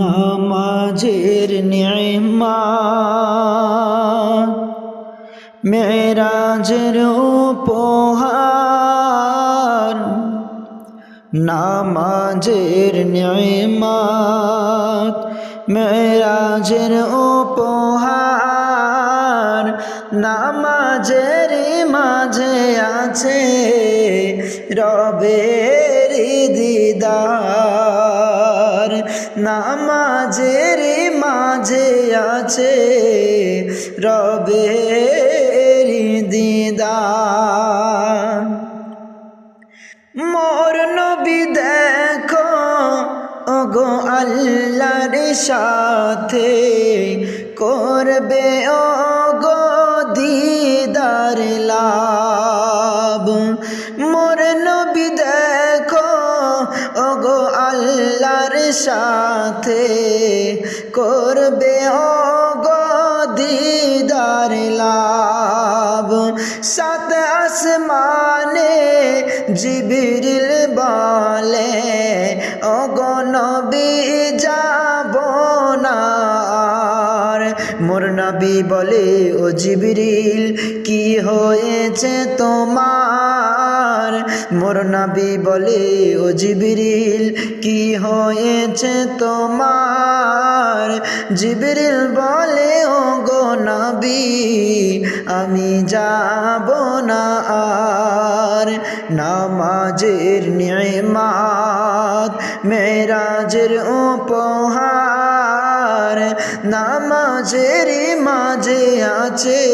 নামাজের নিয়মা মেরাজের উপহার নামাজের নিয়মাত মেরাজের উপহার নামাজের মাঝে আছে রবের দিদার। নামাজের মাঝে আছে রবের দিদার। মোর নবী দেখো, ওগো আল্লাহর সাথে করবে ওগো দিদার লাভ সাথে করবে ওগো দিদার লাভ। সাত আসমানে জিবিরিল বলে ওগো নবী, যাব মোর নবী বলে, ও জিবিরিল, কি হয়েছে তোমার? মোর নবী বলে, ও জিবিরিল, কি হয়েছে তোমার? জিবিরিল বলে, ও গো নবী, আমি যাব না আর। নামাজের নিয়মাত, মেরাজের উপহার নামাজের মাঝে আছে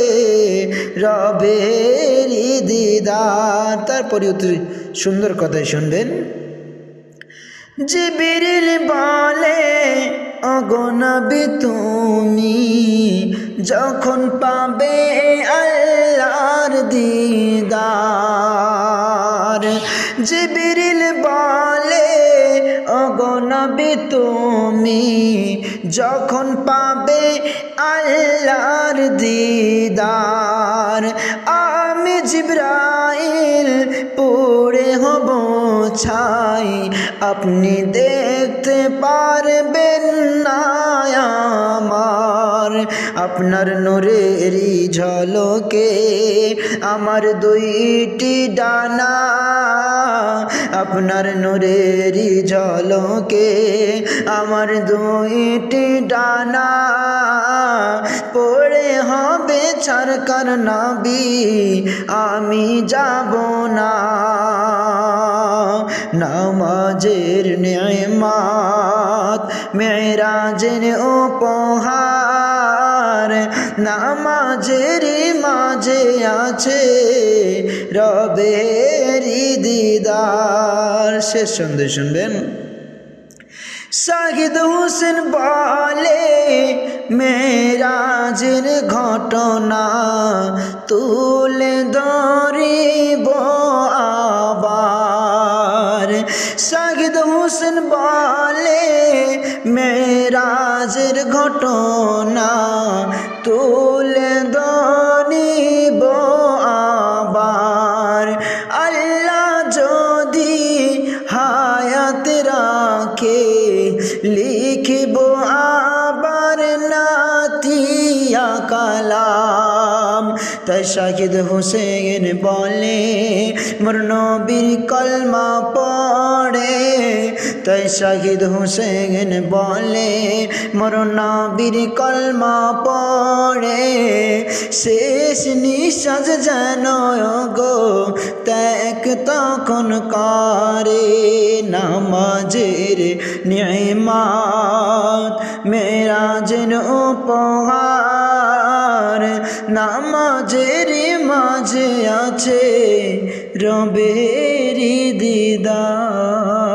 রবের দিদার। তারপরে সুন্দর কথাই শুনবেন। জিবিরিল বলে অগনবি তুমি যখন পাবে আল্লাহর দিদার। জিবিরিল বলে অগনবি তুমি যখন পাবে আল্লাহর দিদার, আমি জিব্রাইল পড়ে হব ছাই। আপনি দেখতে পারবেন না আপনার নূরেরই ঝলকে আমার দুইটি ডানা, আপনার নূরেরই ঝলকে আমার দুইটি ডানা। পড়ে হবে ছাড়কার নাবি, আমি যাব না। নামাজের নিয়মাত, মেরাজের উপহার নামাজের মাঝে আছে রবের দিদার। শেষ সন্দেশ শুনবেন। শাহিদ হোসেন বলে, মেরাজের ঘটনা তুলে ধরিব আবার। শাহিদ হোসেন বলে, মেরাজের ঘটনা তুলে দনিব আবার শাহিদ হোসেন বলে, মোর নবীর কলমা পড়ে। তাই শাহিদ হোসেন বলে, মোর নবীর কলমা পড়ে। শেষ নিঃশ্বাস যেন গো ত্যাগ তখন করে, নামাজের নিয়মাত, মেরাজের উপহার। নামাজের মাঝে আছে রবেরি দিদা